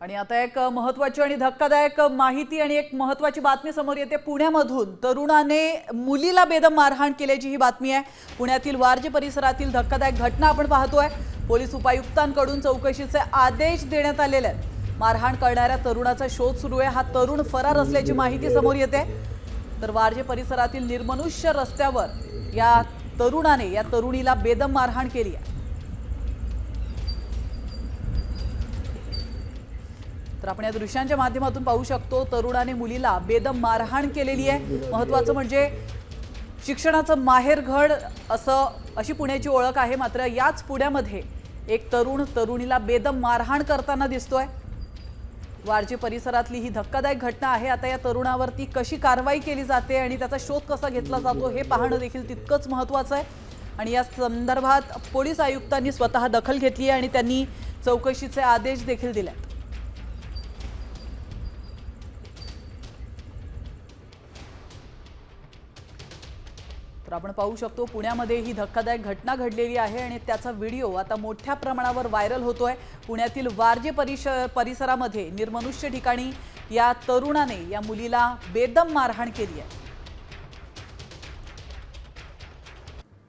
आणि आता एक महत्वाची आणि धक्कादायक माहिती आणि एक महत्वाची बातमी समोर येते. पुण्यामधून तरुणाने मुलीला बेदम मारहाण केल्याची ही बातमी आहे. पुण्यातील वारजे परिसरातील धक्कादायक घटना आपण पाहतोय. पोलीस उपायुक्तांकडून चौकशीचे आदेश देण्यात आलेले आहेत. मारहाण करणाऱ्या तरुणाचा शोध सुरू आहे. हा तरुण फरार असल्याची माहिती समोर येते. तर वारजे परिसरातील निर्मनुष्य रस्त्यावर या तरुणाने या तरुणीला बेदम मारहाण केली आहे. तर आपण या दृश्यांच्या माध्यमातून पाहू शकतो तरुणाने मुलीला बेदम मारहाण केलेली आहे. महत्वाचं म्हणजे शिक्षणाचं माहेरघड असं अशी पुण्याची ओळख आहे. मात्र याच पुण्यामध्ये एक तरुण तरुणीला बेदम मारहाण करताना दिसतोय. वारजे परिसरातली ही धक्कादायक घटना आहे. आता या तरुणावरती कशी कारवाई केली जाते आणि त्याचा शोध कसा घेतला जातो हे पाहणं देखील तितकंच महत्त्वाचं आहे. आणि या संदर्भात पोलीस आयुक्तांनी स्वतः दखल घेतली आहे आणि त्यांनी चौकशीचे आदेश देखील दिले तर आपण पाहू शकतो पुण्यामध्ये ही धक्कादायक घटना घडलेली आहे आणि त्याचा व्हिडिओ आता मोठ्या प्रमाणावर व्हायरल होतोय. पुण्यातील वारजे परिश परिसरामध्ये निर्मनुष्य ठिकाणी या तरुणाने या मुलीला बेदम मारहाण केली आहे.